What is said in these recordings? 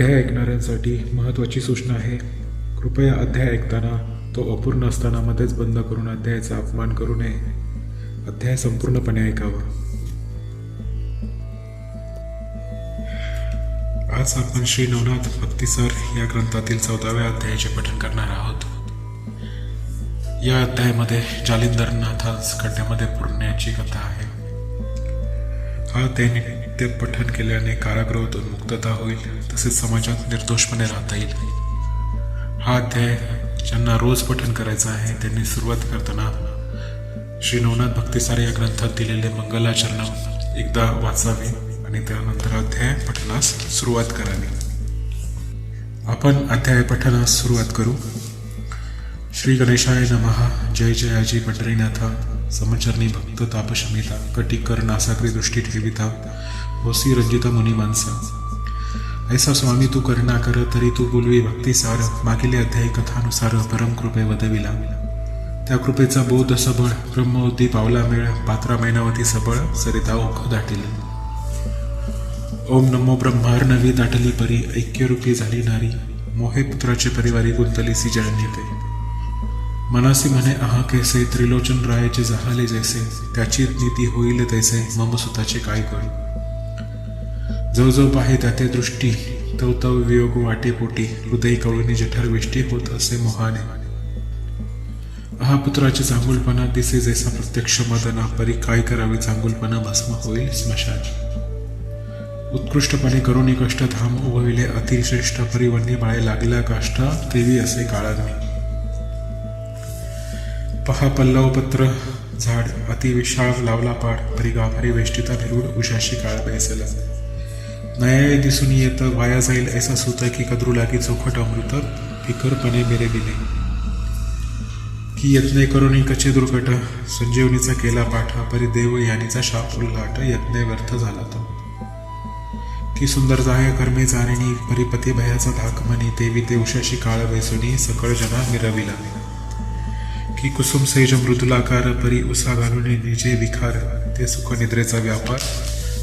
अध्याय ऐकणाऱ्यांसाठी महत्त्वाची सूचना आहे. कृपया अध्याय ऐकताना तो अपूर्ण असताना मध्येच बंद करून अध्यायाचा अपमान करू नये. अध्याय संपूर्णपणे ऐकावा. आज आपण श्री नवनाथ भक्तिसर या ग्रंथातील चौदाव्या अध्यायाचे पठण करणार आहोत. या अध्यायामध्ये जालिंदरनाथास खड्ड्यामध्ये पुरण्याची कथा आहे. हा अध्याय नित्य पठण केल्याने कारागृहातून मुक्तता होईल. तसेच समाजात निर्दोषपणे राहता येईल. हा अध्याय ज्यांना रोज पठण करायचा आहे त्यांनी सुरुवात करताना श्री नवनाथ भक्तिसार या ग्रंथात दिलेले मंगलाचरण एकदा वाचावे आणि त्यानंतर अध्याय पठणास सुरुवात करावी. आपण अध्याय पठणास सुरुवात करू. श्री गणेशाय नमहा जय जयाजी पंढरीनाथा. समचरणी भक्त तापशमिता. कटिकर नासाकरी दृष्टी ठेविता. होसी रंजिता मुनी माणसा ऐसा स्वामी तू करना कर तरी तू बोलवी भक्तिसार. मागील अध्याय कथानुसार परम कृपे वदविला. त्या कृपेचा बोध सबळ ब्रह्मवती पावला मेळ पात्रा मैनावती सबळ सरिता ओख दाटील. ओम नमो ब्रह्मार्णवी दाटली परी ऐक्यरूपी झाली नारी. मोहे पुत्राचे परिवारी गुंतलीसी जळणीते मनासी म्हणे आहा कैसे त्रिलोचन रायाचे जहाले जैसे. त्याची नीती होईल तैसे मम सुताचे काय करू? जो जो पाहे त्या ते दृष्टी तव तव वियोग वाटेपोटी हृदय कवळणी जठर वेष्टी होत असे मोहाने. हा पुत्राचे चांगुलपणा दिसे जैसा प्रत्यक्ष मदना परी काय करावे चांगुलपणा भस्म होईल स्मशान. उत्कृष्टपणे करुणी कष्ट धाम उभविले अतिश्रेष्ठ परिवन्य बाळे लागल्या काष्ट देवी असे काळाग्नी. पहा पल्लव पत्र झाड अतिविशाळ लावला पाड परी गाभारी वेष्टिता भिरूड उशाशी काळ बैसला नयाय दिसून येत वाया जाईल ऐसा सुत की कदरू लागी चोखट अमृत फिकरपणे मेरे दिले. की यत्ने करुणी कचे दुर्घट संजीवनीचा केला पाठ परी देव यानीचा शाप उल्हाट यत्ने व्यर्थ झाला तो. की सुंदर जाय कर्मे जाणिणी परिपती भयाचा धाक म्हणी देवी देवशाशी काळ बैसुनी सकळ जना मिरविला की कुसुम सैज मृदुलाकार परी उसा घालून निजे विखार ते सुख निद्रेचा व्यापार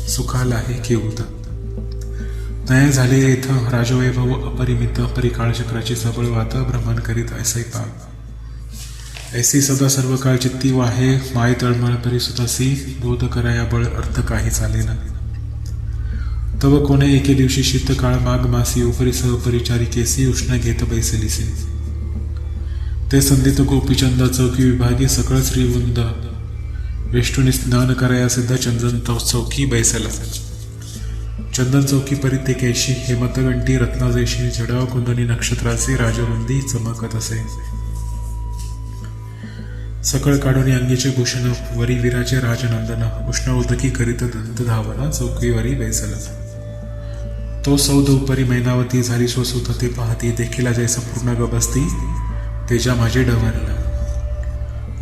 सुखालाही घेऊत नये झाले इथं राजवैभव अपरिमित परिकाळ काळचक्राची सबळ वात भ्रमण करीत ऐसै पाव ऐसी सदा सर्व काळ चित्ती वाहे माय तळमळ परी सुतासी बोध कराया बळ अर्थ काही चालेना. तव कोणे एके दिवशी शीत काळ माग मासी उपरी सहपरिचारी केसी उष्ण घेत बैसलीसे ते संदित गोपीचंद चौकी विभागी सकळ श्रीवृंद. वेष्टुनी स्नान कराया सिद्ध चंदन तव चौकी बैसला. चंदन चौकी परित्यकेशी ते केशी हेमतगंटी रत्नाजयशी जडाव कुंदनी नक्षत्राचे राजवंदी चमकत असे. सकळ काढून अंगीचे भूषण वरी विराचे राजनंदन उष्ण उदकी करीत दंत धावना चौकीवरी बेसल तो सौद उपरी मैनावती झाली स्वसुत ते पाहती देखील जैसा पूर्ण गबसती तेजा माझे डवरलं.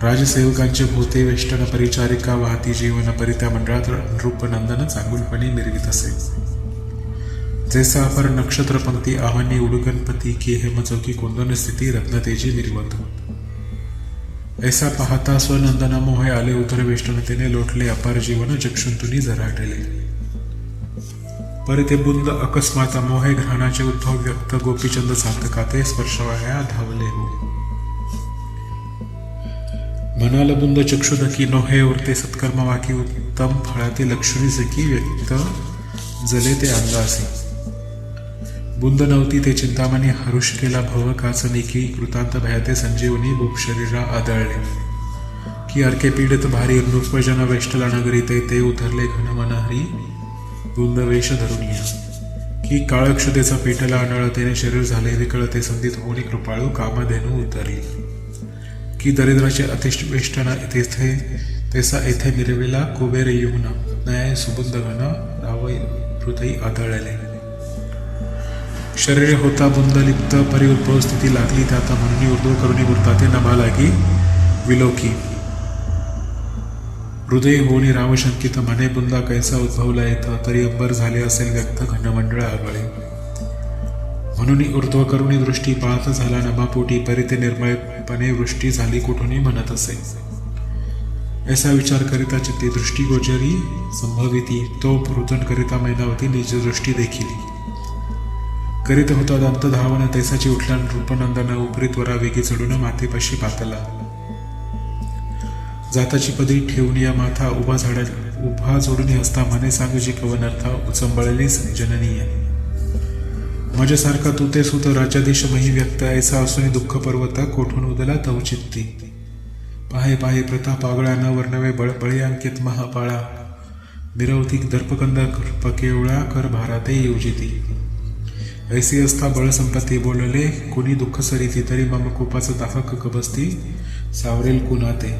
राजसेवकांचे भूते वेष्टन परिचारिका वाहती जीवन परित्या मंडळात रूपनंदन चांगुलपणे मिरवित असे. जैसा अपर नक्षत्र पंक्ती आव्हानी उडुगणपती की हेमचौकी कोंदन स्थिती रत्नतेजी निर्वत ऐसा पाहता स्वनंदना मोहे आले उतर वेष्टनतेने लोटले अपार जीवन चक्षुंतुनी झराटले परी ते बुंद अकस्मात मोहे घ्राणाचे उद्भव व्यक्त गोपीचंद साधकाते स्पर्शवाया धावले हो. म्हणाल बुंद चक्षुदकी नोहे उरते सत्कर्म वाकी उत्तम फळाते लक्ष्मी सखी व्यक्त जले ते अंगासी बुंद नव्हती ते चिंतामणी हरुष केला भव काचनी की कृतांत भयाते संजीवनी भूप शरीरा आदळले. की अर्के पीडित भारी नृपजन वेष्टला नगरी ते उतरले घन मनहरी बुंद वेश धरुनिया. की काळक्षतेचा पेटला अनळतेने शरीर झाले विकळते संधित होणी कृपाळू कामधेनू उतरली की दरिद्राचे अतिष्वेष्टना तेथे तेसा येथे मिरविला कुबेर येऊन न्याय सुबुंद घन राव हृदय आदळले. शरीर होता बुंदलिप्त लिप्त उद्भव स्थिती लागली त्याता म्हणून उर्दू करुणी वृत्ताते नभा लागी विलोकी. हृदय होणी रामशंकित म्हणे बुंदा कैसा उद्भवला येतं तरी अंबर झाले असेल व्यक्त घनमंडळ आगळे. म्हणून ऊर्ध्व करुणी दृष्टी पाहत झाला नभापोटी परी ते निर्मळपणे वृष्टी झाली कुठूनही म्हणत असे. ऐसा विचार करिता चित्ती दृष्टी गोचरी संभविती तो रुदन करिता मैनावती निज दृष्टी देखील. करीत होता दंत धावन तैसाची उठला रूपनंदन उपरी त्वरा वेगी चढून मातेपाशी पातला. जाताची पदरी ठेवून या माथा उभा झाडा उभा जोडून हसता म्हणे सांगूची कवनर्था उचंबळलीस जननीय. माझ्यासारखा तू ते सुत राज्याधीश मही व्यक्त ऐसा असून दुःख पर्वता कोठून उदला तवचित्ती पाहे पाहे प्रताप आगळा न वर्णवे बळ बळयांकित महापाळा. मिरवती दर्पकंद पकेवळा कर भाराते योजिती ऐसी असता बळ संपत्ती बोलले कुणी दुःख सरिती तरी मम कोपाचं दाफक कबस्ती? सावरेल कुणाते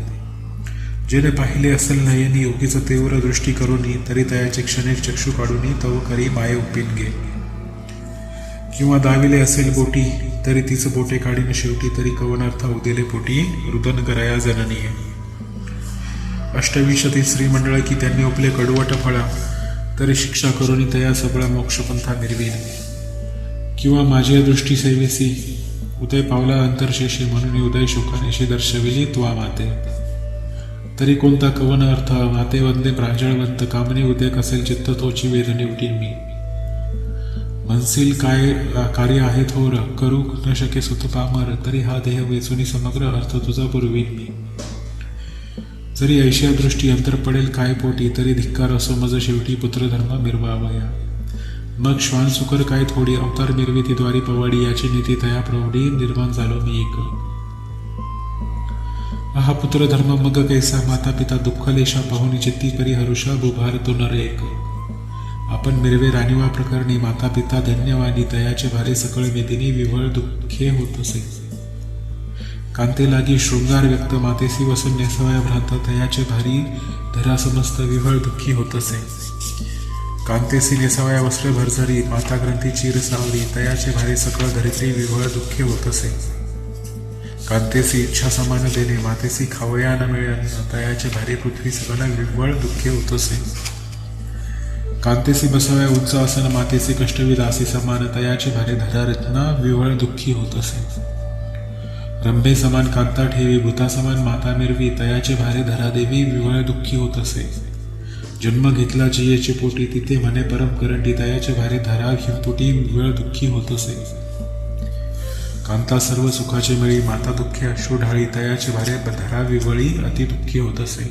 जेने पाहिले असेल नयनी योगीचं तीव्र दृष्टी करूनी तरी तयाचे क्षणिक चक्षु काढूनी तव करी माये उपिन गे किंवा दाविले असेल बोटी तरी तीच बोटे काढीन शेवटी तरी कवनार्थ उदेले पोटी रुदन कराया जननीय. अष्टविंशती श्रीमंडळ की त्यांनी उपले कडवट फळा तरी शिक्षा करून तया सबळा मोक्षपंथा निर्वीन किंवा माझ्या दृष्टी सेवेसी उदय पावला अंतरशेषी म्हणून उदय शोकानेशी दर्शविली त्वा माते. तरी कोणता कवन अर्थ माते वंदे प्रांजळवंत कामने उदय कसेल चित्त तोची वेदने उठीन मी. म्हणसील काय कार्य आहे थोर हो करू न शके सुत पामर तरी हा देह वेचुनी समग्र अर्थ तुझा पुरवीन मी. जरी ऐशिया दृष्टी अंतर पडेल काय पोटी तरी धिक्कार असो मज शेवटी पुत्रधर्म मिरवावया. मग श्वान सुकर काय थोडी अवतार निर्मितीद्वारे पवाडी याची नीती तया प्रौढी निर्माण झालो मी एक. हा पुत्र धर्म मग कैसा? माता पिता दुःख लेशा चित्ती करी हरुषा बुभार तो नर एक. आपण मिरवे राणीवा प्रकरणी माता पिता धन्यवादी दयाचे भारे सकळ वेदिनी विवळ दुःखे होत असे कांते लागी शृंगार व्यक्त मातेसी वसून नेसवया भ्रांत तयाचे भारी धरा समस्त विवळ दुःखी होत कांतेसीने सवया नेसवया वस्त्र भरझरी माता ग्रंथी चीर सावरी तयाचे भारी सकळ धरित्री विवळ दुःखे होत असे. कांतेसी इच्छा समान देणे मातेसी खावया न मिळेन तयाचे भारी पृथ्वी सगळं विवळ दुःखे होत असे. कांतेसी बसव्या उंच आसन मातेसी कष्टविदासी समान तयाचे भारे धरा रत्ना विवळ दुःखी होत असे. रंभे समान कांता ठेवी भूता समान माता मिरवी तयाचे भारे धरा देवी विवळ दुःखी होत असे. जन्म घेतला जियेचे पोटी तिथे म्हणे परम करंटी दयाच्या भारे धरा हिमपोटी वेळ दुःखी होत असे. कांता सर्व सुखाचे मिळी माता दुःखी अश्रू ढाळी दयाचे भारे धरा विवळी अति दुःखी होत असे.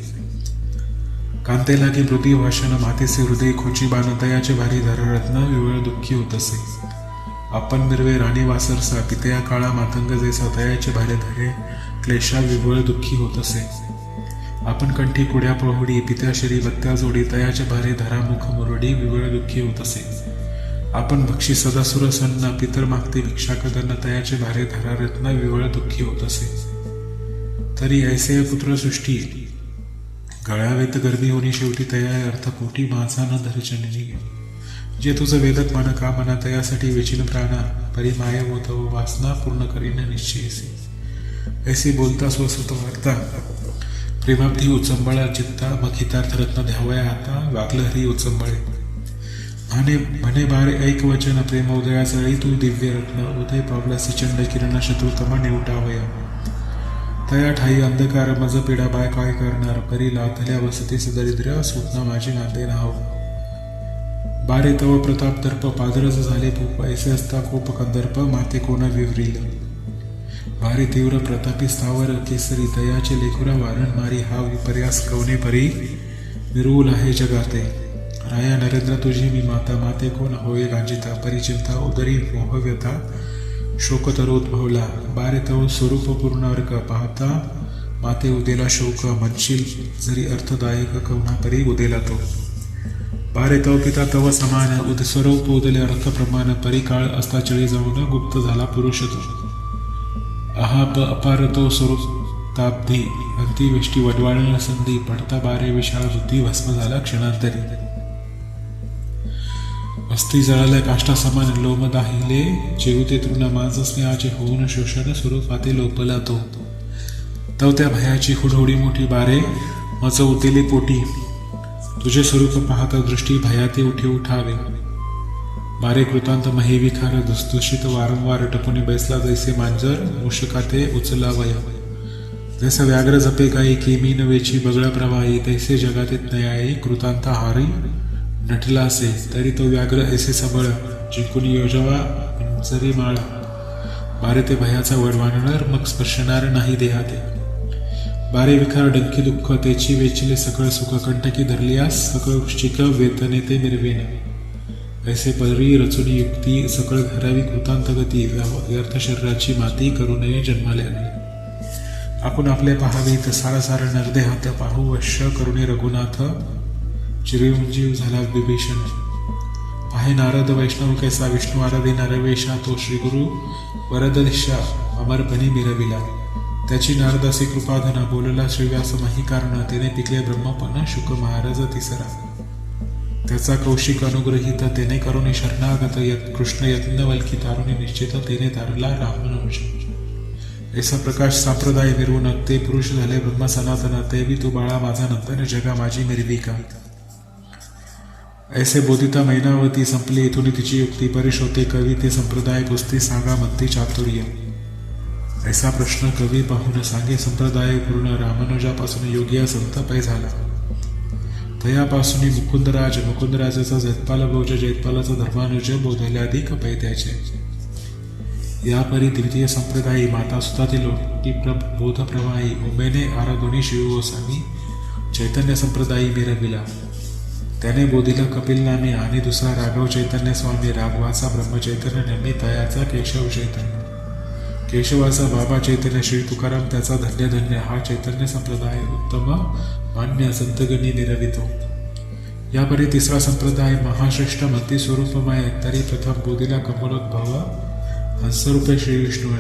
कांते लागे मृदी भाषण मातेचे हृदय खोची बाण तयाचे भारी धररत्न विवळ दुःखी होत असे. आपण मिरवे राणी वासरसा पितया काळा मातंग जैसा दयाचे भारे धरे क्लेशा विवळ दुःखी होत असे. आपण कंठी कुड्या प्रौढी पित्या शरी बत्त्या जोडी तयाचे भारे धरामुख मुरडी विवळ दुःखी होत असे. आपण भक्षी सदासुर सन्न पितर मागते भिक्षा कदन तयाचे भारे धरा रत्न विवळ दुःखी होत असे. तरी ऐसे पुत्र सृष्टी गळ्यावेत गर्दी होणी शेवटी तया अर्थ कोटी माझा न धरचणी जे तुझं वेदक मान का मना तयासाठी वेचिन प्राणा परी माय होत वासना पूर्ण करीन निश्चयसी. ऐसे बोलता स्वसत वागता प्रेमाब्धी उचंबळा चित्ता मखितार्थ रत्न ध्यावया आता वागलं हरी उचंबळे. म्हणे म्हणे बारे ऐक वचन प्रेम उदया जळी तू दिव्य रत्न उदय पावलासी चंड किरण शत्रुतमा निवटावया तया ठाई अंधकार मज पिढा बाय काय करणार? परी लाथल्या वसती दरिद्र्य स्वप्न माझे नाते नाव. बारे तव प्रताप दर्प पादरज झाले भूप ऐसे असता कोप कंदर्प माते कोण विवरील? भारी तीव्र प्रतापी स्थावर केसरी तयाचे लेखुरा वारण मारी हा विपर्यास कवने परी? मिरवूल आहे जगाते. राया नरेंद्र तुझी मी माता माते कोण होय गांजिता? परिचिंता उदरी मोहव्यता शोकतरोद्भवला बारे तव स्वरूप पूर्ण पाहता माते उदेला शोक म्हणशील जरी अर्थदायक कवना परी उदेला तो. बारे तव पिता तव समान उद स्वरूप उदले अर्थ प्रमाण परी काळ असता चळी जाऊन गुप्त झाला पुरुष तो. अहा अपारतो अपार तो स्वरूप संधी पडता बारे विशाळ वृद्धी भस्म झाला क्षणांतरी. अस्थि जळाल्या काष्टा समान लोम दाहिले जेवते तृण माज स्नेहाचे होऊन शोषण स्वरूपाते लोपला तो. तव त्या भयाची हुडहुडी मोठी बारे मज पोटी. तुझे स्वरूप पाहता दृष्टी भयाते उठे उठावे. बारे कृतांत महे विखार दुस्तुषित वारंवार टपुने बैसला जैसे मांजर मूषकाते उचलावया जैसा व्याघ्र जपे गाई केमीन वेची बगळ प्रवाही तैसे जगातीत नयाई कृतांत हारी. नटला असे तरी तो व्याघ्र ऐसे सबळ जिंकून योजवा जरी माळा. बारे ते भयाचा वडवाणणार मग स्पर्शणार नाही देहाते. बारे विखार डंकी दुःख त्याची वेचिले सकळ सुख कंटकी धरलियास सकळ शिक वेतने ते निर्वेन ऐसे परी रचुनी युक्ती सकळ घरावी कृतांत गती व्यर्थ शरीराची माती करू नये जन्माले आणले आपण आपले पहावे तर सारा सारा नरदेहात पाहू वश्य करुणे रघुनाथ चिरंजीव झाला विभीषण. आहे नारद वैष्णव कैसा विष्णू आराधी नरवेशा तो श्रीगुरु वरद दिशा अमरपणी मिरविला. त्याची नारदासी कृपाधना बोलला श्रीव्यास माही कारण तिने पिकले ब्रह्मपण शुक महाराज तिसरा. त्याचा कौशिक अनुग्रहित तेने करून शरणागत यत कृष्ण यत्न वल्की तारुणी निश्चित तेने तारला रामनुष ऐसा प्रकाश संप्रदाय मिरवून ते पुरुष झाले ब्रह्म सनातन तेवी तू बाळा माझा नंतर जगा माझी निर्विका ऐसे बोधिता मैनावती संपली इथून तिची युक्ती परेश होते कवी ते संप्रदाय पुस्ती सांगा मत्ती चातुर्य. ऐसा प्रश्न कवी पाहून सांगे संप्रदाय पूर्ण रामानुजापासून योग्य संत पै झाला. तयापासून मुकुंदराज मुकुंदराजाचा जैतपाल भोज जैतपालाचा धर्मानुज बोधल्याधिक पै त्याचे या परी द्वितीय संप्रदायी माता सुतातील बोध प्रवाही उमेने आराधुनी शिवगोसामी चैतन्य संप्रदायी मिरविला त्याने बोधिला कपिल नामे आणि दुसरा राघव चैतन्य स्वामी राघवाचा ब्रह्मचैतन्य नेहमी तयाचा केशव चैतन्य. केशवाचा बाबा चैतन्य श्री तुकाराम त्याचा धन्य धन्य हा चैतन्य संप्रदाय उत्तम मान्य संतगणी निरवितो. यापरी तिसरा संप्रदाय महाश्रेष्ठ मती स्वरूपमय तरी प्रथम बोधीला कमलोद्भव हंसरूपे श्री विष्णू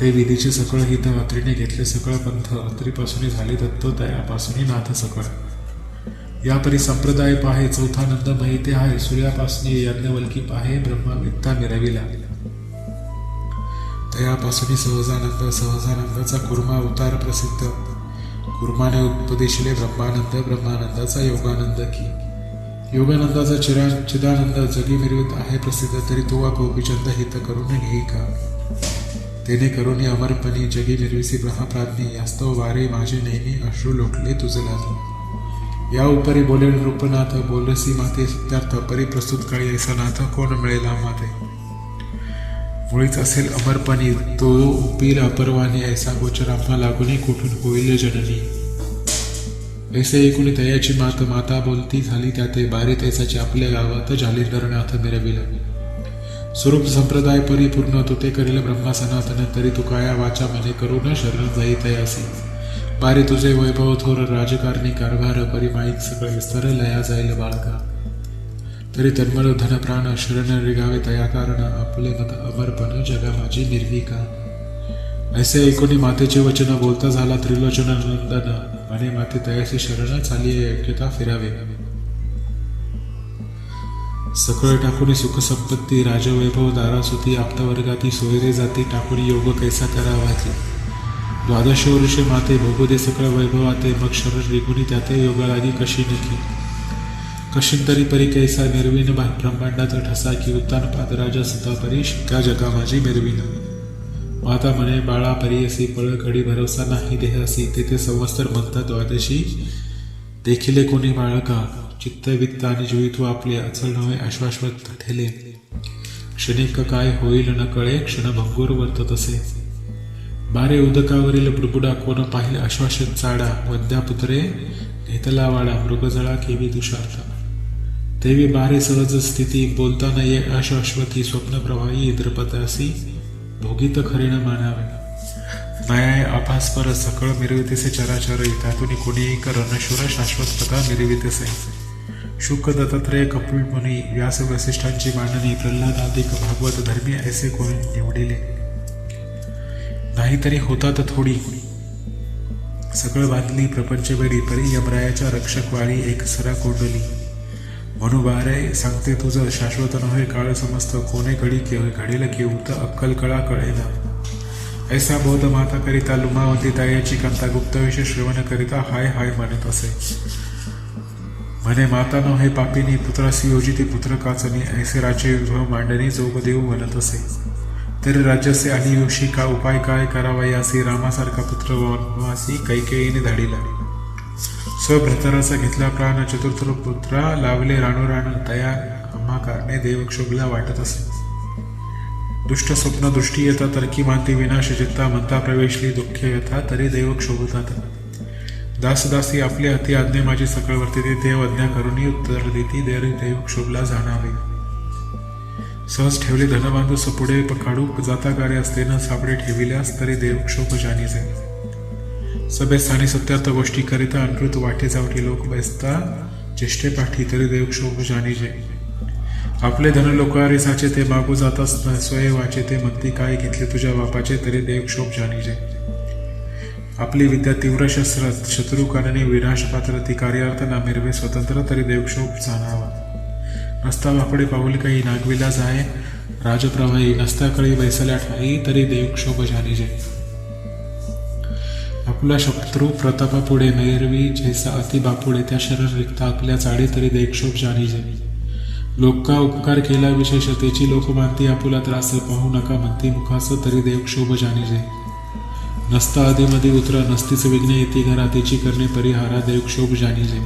ते विधीचे सकळ हित अत्रीने घेतले सकळ पंथ अत्रीपासून झाले दत्त तयापासून नाथ सकळ. यापरी संप्रदाय पाहे चौथा नंद महिते आहे सूर्यापासून यज्ञवल्की पाहे ब्रह्मा वित्ता मिरविला. तयापासून सहजानंद सहजानंदाचा कुर्मा अवतार प्रसिद्ध कुर्माने उपदेशले ब्रह्मानंद ब्रह्मानंदाचा योगानंद की योगानंदाचा चिरा चिदानंद जगी मिरवत आहे प्रसिद्ध तरी तोवा गोपीचंद हित करून घेई का तेने करून अमरपणी जगी मिरविसी ब्रह्मप्राज्ञी यास्तव वारे माझे नेहमी अश्रू लोटले तुझे लाजू या उपरी बोले नृपनाथ बोलसी माते सत्यार्थ परी प्रस्तुत काळी ऐसा नाथ कोण मिळेला माते मुळीच असेल अमरपणी तो उपील अपरवाने ऐसा गोचर आम्हा लागूनही कुठून होईल जननी. ऐसे ऐकून तयाची मात माता बोलती झाली त्याते बारे तैसाची आपल्या गावात जालिंदरनाथ मिरविला. स्वरूप संप्रदाय परिपूर्ण तो ते करील ब्रह्मा सनातन तरी तू काया वाचा मने करून शरण जाई तयासी बारे तुझे वैभव थोर राजकारणी कारभार परिमाईक सगळे विस्तार लया जाईल बाळका. तरी तन्मळ धन प्राण शरण रिगावे तया कारण आपले मत अमरपण जगा माझी निर्विका ऐसे ऐकोनी मातेचे वचन बोलता झाला त्रिलोचन नंदन आणि माते तयाची शरण चाली योग्यता फिरावे. सकळ टाकून सुख संपत्ती राजवैभव दारासुती आप्तवर्गाती सोयरे जाती टाकून योग कैसा करावाची द्वादश वर्षे माते भोगोदे सकळ वैभवाते मग शरण निघुनी त्याते योगा लागी कशी नकी कशीन तरी परी कैसा मिरवीन ब्रह्मांडाचा ठसा की उत्तान पादराजा सुतापरी शिक्का जगा माझी मिरवीन. माता म्हणे बाळा परी असे पळ घडी भरवसा नाही देहासी. तेथे संवत्सर म्हणतात द्वादशी. देखिले कोणी बाळका चित्त वित्त आणि जीवित्व आपले अचल नव्हे आश्वासवत ठेले. क्षणिक काय होईल न कळे क्षणभंगूर वर्तत असे. बारे उदकावरील बुडबुडा कोण पाहिले आश्वासन चाडा. वद्यापुत्रे घेतला वाडा मृगजळा केवी तुषार देवी बारे सहज स्थिती बोलताना ये अशाश्वती स्वप्न प्रवाही द्रपदासी भोगीत खरे मानावे. माया अपास्पर सकळ मिरवितेसे चराचर त्यातून कोणीही कर शाश्वतता मिरवितेसे. शुक दत्तात्रय कपिल मुनी व्यास वसिष्ठांची मांडणी प्रल्हाद आदिक भागवत धर्मी ऐसे कोणी निवडिले. नाहीतरी होतात थोडी. सगळं बांधली प्रपंच परी यमरायाच्या रक्षकवाळी एक सरा कोंडली. म्हणू बारे सांगते तुझं शाश्वत नव्हे काळ समस्त कोणे घडी केव्हा घडेल तर अक्कल कळा कळेल ऐसा बोध माता करिता लुमावती तायाची कांता गुप्तविषय श्रवण करिता हाय हाय म्हणत असे. म्हणे माता नो हे पापीनी पुत्रासी योजिती पुत्र काचनी ऐसे राज्य विभव मांडणी जोग देऊ म्हणत असे. तरी राज्याचे अनियोशी का उपाय काय करावा यासी रामासारखा पुत्र वनवासी कैकेयीने धाडीला. स्वभ्रतराचा घेतला प्राण चतुर्थ पुत्रा लावले राणूराण तया आम्हा कारणे देवक्षोभला वाटत असे. दुष्ट स्वप्न दृष्टी येता तरकी मानती विनाश जिता म्हणता प्रवेशली दुःखे येता तरी देवक्षोभतात दासदासी दास दासी आपली अति आज्ञे माझी सकळ वर्ती देव आज्ञा करूनही उत्तर देती देव देवक्षोभला जाणावे. सहज ठेवले धनबांधू सपुडे काढू जाता कार्य असते न सापडे ठेविल्यास तरी देवक्षोभ जाणीचे सभेत स्थानी सत्यार्थ गोष्टी करिता अनृत वाटे जावटी लोक बसता ज्येष्ठे पाठी तरी देव क्षोभ जाणीजे. आपले धन लोकारिसाचे ते मागू जाताच स्वय वाचे ते म्हणती काय घेतले तुझ्या बापाचे तरी देव क्षोभ जाणीजे. आपली विद्या तीव्र शस्त्र शत्रू कारणे विनाश पात्र ती कार्यार्थ ना मिरवे स्वतंत्र तरी देवक्षोभ जाणावा. नसता वापडे पाऊल काही नागविला जाय राजप्रवाही नसता कळी बैसल्या ठाई तरी देवक्षोभ जाणीजे. आपला शत्रू प्रतापापुढे नैरवी जैसा अति बापुढे त्या शरीर रिक्त आपल्या जाडी तरी देवक्षोभ जाणीजे लोका उपकार केला विशेषतेची लोक मानती आपुला त्रास पाहू नका म्हणती मुखास तरी देवक्षोभ जाणीजे नसता आधीमध्ये उतरा नसतीच विघ्न येते घरा तिची करणे परिहारा देवक्षोभ जाणीजे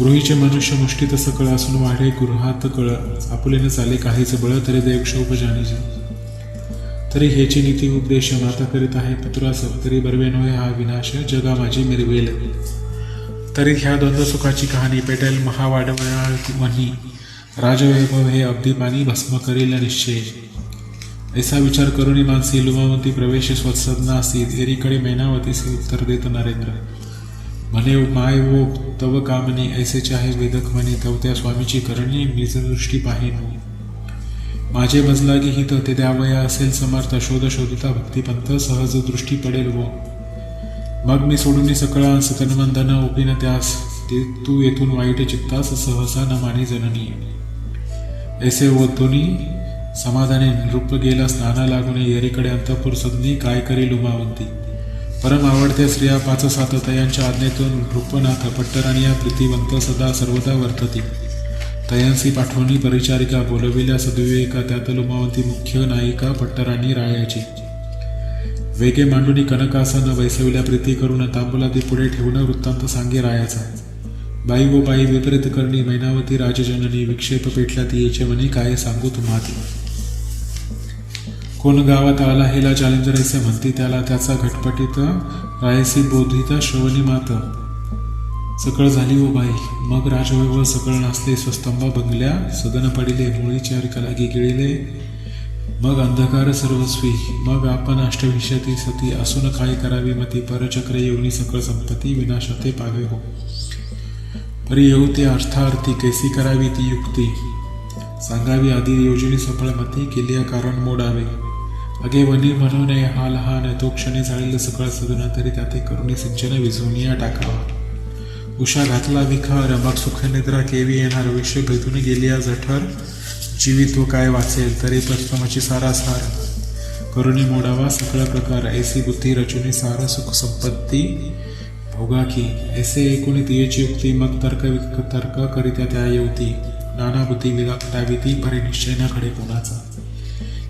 गृहीचे मनुष्य मुष्टीत सकळ असून वाढे गृहात कळ आपुलेने चाले काहीच बळ तरी देवक्षोभ जाणीजे तरी हेची नीती उपदेश माता करीत आहे पुत्रास तरी बरवे नव्हे हा विनाश जगा माझी मिरवेल. तरी ह्या द्वंद्व सुखाची कहाणी पेटेल महावाडवणी राजवैभव हे अगदी पाणी भस्म करील निश्चय. ऐसा विचार करूनही मानसी लुमावती प्रवेश स्वत्सदनासी एरीकडे मैनावतीसी उत्तर देत नरेंद्र. म्हणे माय वो तव कामनी ऐसेचे आहे वेदक म्हणे तव त्या स्वामीची करणी मीच दृष्टी पाहिन. माझे मजलागी हित ते द्यावया असेल समर्थ शोध शोधिता भक्तिपंथ सहज दृष्टी पडेल व. मग मी सोडून सकळा सतनबंधन ओपीन त्यास ते तू येथून वाईट चित्तास सहसा न मानी जननी. ऐसे वो दोन्ही समाधाने नृप गेला स्नाना लागून येरीकडे अंतपूर सदनी काय करी लुमावंती. परम आवडत्या स्त्रिया पाच सात यांच्या आज्ञेतून नृपनाथ पट्टराणी या प्रीतिवंत सदा सर्वदा वर्तती. तयांसी पाठवणी परिचारिका बोलविल्या सद्विवेका त्यात लोमावती मुख्य नायिका पट्टराणी रायाची. वेगे मांडुनी कनकासन बैसविल्या प्रीती करून तांबुलादी पुढे ठेवणं वृत्तांत सांगे रायाचा. बाई व बाई विपरीत करणी मैनावती राजजननी विक्षेप पेटल्या ती याचे म्हणे काय सांगू तुम्हाला कोण गावात आला हेला चॅलेंजर असे म्हणते त्याला त्याचा घटपटीत रायसी बोधिता श्रवणी मात. सकळ झाली ओ बाई. मग राजवैभव सकळ नाचले स्वस्तंभा बंगल्या सदन पडिले मुळीचे चार गिळिले. मग अंधकार सर्वस्वी. मग आपण अष्टविशती सती असून काय करावी मती? परचक्र येऊनी सकळ संपत्ती विनाशते पावे हो. परी येऊ ते अर्थार्थी कैसी करावी ती युक्ती? सांगावी आधी योजनी सफळ मती केली कारण मोडावे. अगे वनी म्हणून हा लहान तो क्षणी झालेलं सकळ सदन तरी त्याते करुणी सिंचन विझवून टाकावा. उषा घातला विखार मग सुखनिद्रा केवी येणार विश्व भेटून गेली आज जठर जीवित व काय वाचेल तरी प्रथमाची सारा सार करुणी मोडावा सगळा प्रकार ऐसी बुद्धी रचुनी सार सुख संपत्ती. भोगा की ऐसे एकूणी तियेची युक्ती मग तर्क तर्क करित्या त्या येवती. नाना बुद्धी विदा ती परी निश्चय न खडे कोणाचा.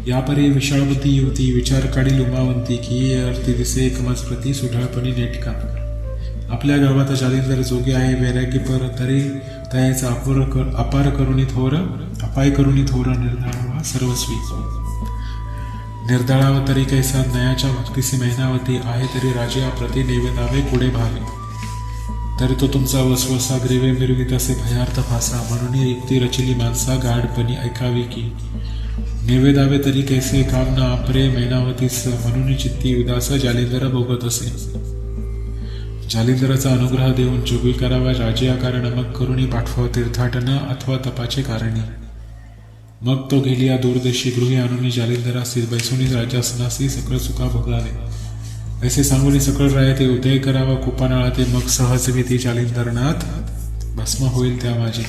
यापरी विशाळबुद्धी युवती विचार काढी उमावंती की अर्थी दिसे एकमजप्रती सुढळपणी नेटका. आपल्या गावात जालिंदर जोगी आहे वैराग्य पर तरी त्याचा अपर कर अपार करुणी थोर अपाय करुणी थोर निर्धारावा सर्वस्वी. निर्दळाव तरी कैसा नयाच्या भक्तीसी महिनावती आहे तरी राजा प्रति नैवेदावे पुढे भावे तरी तो तुमचा वसवसा ग्रेवे मिरवीत असे भयार्थ फासा म्हणून युक्ती रचिली माणसा गाढपणी ऐकावी की नेवेदावे तरी कैसे काम ना आपरे मैनावतीस म्हणून चित्ती उदास जालिंदर भोगत असे. जालिंदराचा अनुग्रह देऊन जोगी करावा राजिया कारण मग करुणी पाठवा तीर्थाटन अथवा तपाचे कारणी. मग तो गेली या दूरदेशी गृही आणून जालिंदरासी बैसुनी राजासनासी सकळ चुका भोगावे. ऐसे सांगून सकळ राय ते उदय करावा कुपानाळा ते मग सहज ती जालिंदरनाथ भस्म होईल त्या माझी.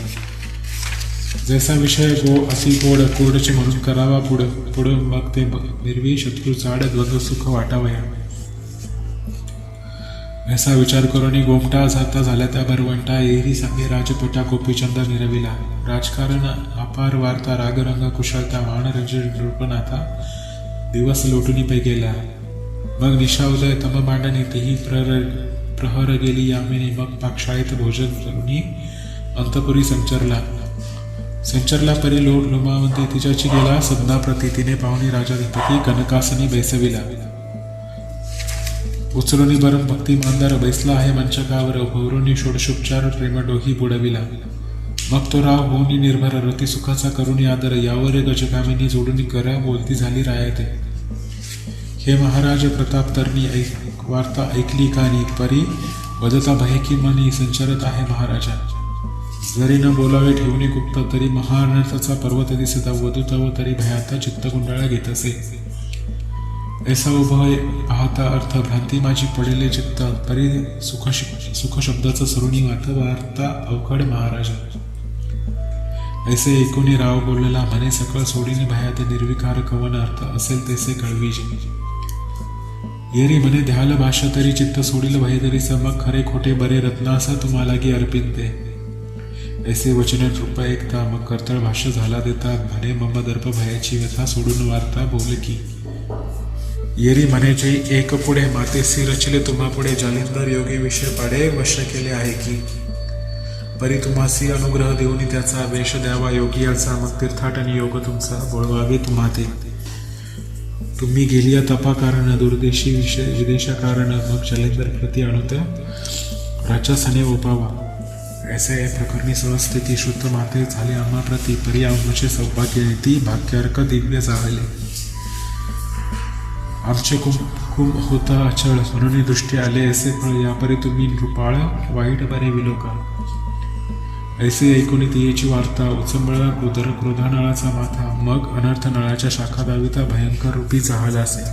जैसा विषय गो अति गोड कोडचे म्हणून करावा पुढं पुढं मग ते निर्वी शत्रू चाड द्वंद्व सुख वाटावया. असा विचार करून गोमटा जाता झाल्या त्या भरवंटा एरी सांगे राजपटा गोपीचंद निरविला. राजकारण अपार वार्ता रागरंग कुशलता वाणरंजन नृपनाथा दिवस लोटून पै गेला. मग निशावलय उदय तम मांडणी तेही प्रहर प्रहर गेली यामिनी. मग पाकशाळेत भोजन करून अंतपुरी संचरला. संचरला परी लोट लोमावंती तिच्याची गेला. सदना प्रतितीने पाहुणे पाहुणी राजाधिपती कनकासनी बैसविला. उचलूनी बरं भक्ती मानदार बैसला आहे मंचकावर भौरोनी षोडशोपचार प्रेम डोही बुडविला. मग तो राव होऊनी निर्भर रती सुखाचा करुणी आदर यावर गजगामिनी जोडून करा बोलती झाली रायते. हे महाराज प्रताप तरणी ऐक वार्ता ऐकली कानी परी? वदता भयकी मनी संचरत आहे महाराजा. जरी न बोलावे ठेवणे गुप्त तरी महाअनर्थाचा पर्वत दिसता वधूतव तरी भयाता चित्त गुंडाळा घेत असे ऐसा उभय पाहता अर्थ भ्रांती माझी पडेले चित्त तरी सुख सुखशब्दाचं सरुणी वात वार्ता अवघड महाराज. ऐसे एकोणी राव बोललेला म्हणे सकळ सोडीने भयात निर्विकार कवन अर्थ असेल तैसे कळवीजे. येरी म्हणे ध्याल भाषा तरी चित्त सोडील भय तरी समक खरे खोटे बरे रत्नास तुम्हाला की अर्पित ऐसे वचन रूप एकता मग कर्तळ भाष्य झाला देता म्हणे मम दर्प भयाची व्यथा सोडून वार्ता बोल की येरी म्हणे एक पुढे मातेसी रचले तुम्हा पुढे जालिंदर योगी विषय पाडे वश्य केले आहे की. परी तुम्हासी अनुग्रह देऊन त्याचा वेश द्यावा योगी याचा मग तीर्थाटन योग तुमचा बोळवावे तुम्हा ते. तुम्ही गेलिया तपा कारण दुर्देशी विषय विदेशा कारण मग जालिंदर प्रति आणत राजासने ओपावा. ऐसे या प्रकरणी सहस्थिती शुद्ध माते झाले आम्हा प्रती परी आमचे सौभाग्य ती भाग्यार्क दिव्य जाहले आमचे खूप खूप होता अचळ म्हणून दृष्टी आले असे फळ यापरे तुम्ही नृपाळ वाईट बरे विलोका. ऐसे ऐकून तियेची वार्ता उचंबळा उदर क्रोधानळाचा माथा मग अनर्थ नळाच्या शाखा दाविता भयंकर रूपी जहाज असे.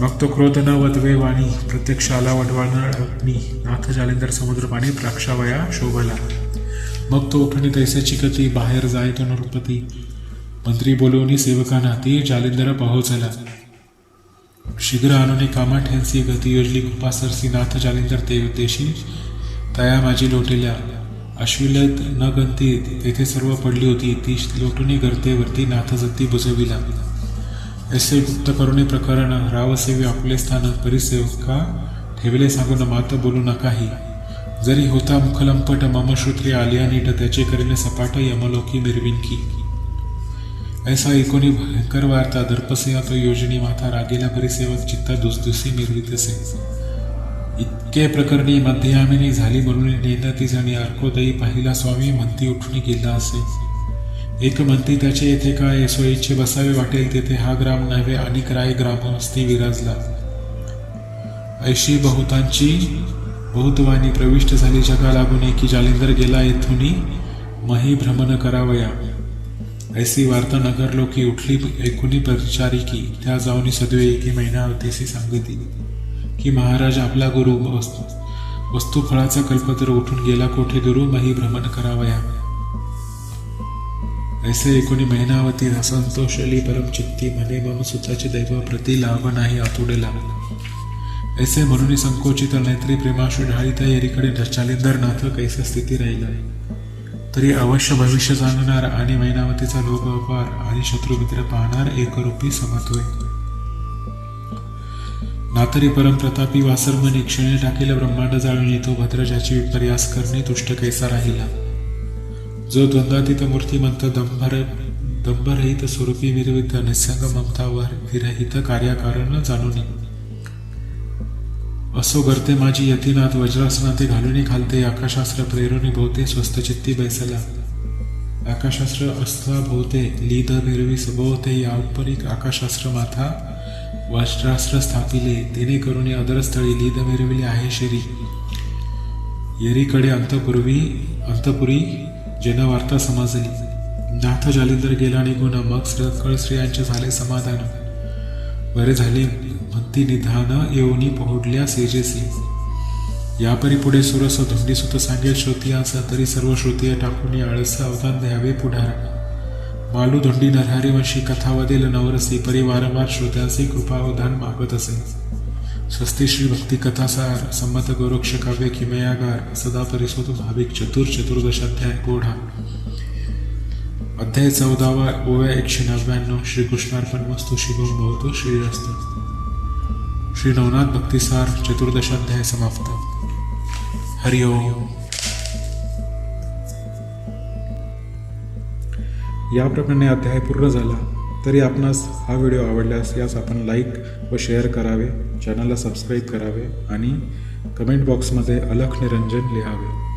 मग तो क्रोध न वदवे वाणी प्रत्यक्ष आला वडवाळणार अग्नी नाथ जालिंदर समुद्र पाणी प्राक्षावया शोभला. मग तो उठणी तैसेची गती बाहेर जाय तो नृपती. मंत्री बोलवणी सेवकांना ती जालिंदर पोहोचला. शीघ्र आणून कामा गती योजली कृपा सरसी नाथ जालिंदर ते तया माझी लोटल्या. अश्विलत न गंती तेथे सर्व पडली होती. ती लोटुनी गर्तेवरती नाथ जती बुजविला. ऐसे गुप्त करुणे प्रकरण रावसेवी आपले स्थान परिसेवका. ठेवले सांगून मात बोलू नकाही जरी होता मुखलंपट मम श्रुत्री आलिया नीट त्याचे करील सपाट यमलोकी मिरविनकी ऐसा ऐकोनी भयंकर वार्ता दर्पसे तो योजनी माथा रागेला परिसेवक चित्ता दुसदुसी मिरवितसे इतके प्रकरणी मध्ययामिनी झाली म्हणून नेनती जणी अर्कोदयी पाहिला स्वामी म्हणती उठून गेला असे। एक म्हणती त्याचे येथे काय सोयीचे बसावे वाटेल तेथे हा ग्राम नव्हे अनेक राय ग्रामस्थी विराजला। ऐशी बहुतांची बहुतवानी प्रविष्ट झाली जगा लागून की जालिंदर गेला येथून मही भ्रमण करावया। ऐसी वार्ता नगर लोकी उठली ऐकुनी परिचारिकी त्या जाऊन सदवे एकी महिना होतेसी सांगती. की महाराज आपला गुरु वस्तू वस्तू कल्प कल्पतर उठून गेला कोठे दुरू मही भ्रमण करावया. ऐसे एकोणी महिनावती असंतोषली परमचित्ती म्हणे मम सुताचे दैव प्रती लाभ नाही आतुडेला. ऐसे म्हणून संकोचित नेत्री प्रेमाशु ढाळीता येरीकडे चालिंदरनाथ कैसे स्थिती राहिला तरी अवश्य भविष्य जाणणार आणि मैनावतीचा लोभ अपार आणि शत्रुमित्र पाहणार एकरूपी समत्वय नातरी परमप्रतापी वासरमनी क्षणे टाकेल ब्रह्मांड जाळून तो भद्रजाची विपर्यास करणे तुष्ट कैसा राहिला. जो द्वंद्वातीत मूर्तिमंत दंभर दंभरहित स्वरूपी विरहित निसंग ममतावर विरहित कार्यकारण जाणून असो गर्ते माझी यतीनाथ वज्रासनाते घालून घालते आकाशास्त्र प्रेरणी भोवते स्वस्तचित्ती बैसला. आकाशास्त्र अस्था भोवते लीद मिरवी सभोवते या उपरिक आकाशास्त्र माथा वज्रास्त्र स्थापिले तिने करून अदरस्थळी लीद मिरविली आहे शरी. येरीकडे अंतपूर्वी अंतपुरी जनवार्ता समजली. नाथ जालिंदर गेला निघून मग सकळ स्त्रियांचे झाले समाधान. बरे झाले. म्हणती निधान येऊनी पोहोडल्या सेजेसी. यापरी पुढे सुरस धोंडी सुत सांगेल असं तरी सर्व श्रोतीय टाकून आळस अवधान द्यावे पुढार. मालू धुंडी नरहारी वंशी नवरसी परी वारंवार श्रोत्यासी कृपावधान मागत असे. स्वस्ती श्री भक्ती कथासार संमत गोरक्ष काव्य किमयागार सदा परिसोत भाविक चतुर चतुर्दशाध्याय गोढा. अध्याय चौदावा ओव्या एकशे नव्याण्णव. श्रीकृष्णार्पण वस्तू शिवम भवतो श्रीरस्त. श्री नवनाथ भक्तिसार चतुर्दशाध्याय समाप्त. हरिओम याप्रमाणे अध्याय पूर्ण झाला तरी आपणास हा व्हिडिओ आवडल्यास यास आपण लाईक व शेअर करावे चॅनलला सबस्क्राईब करावे आणि कमेंट बॉक्समध्ये अलख निरंजन लिहावे.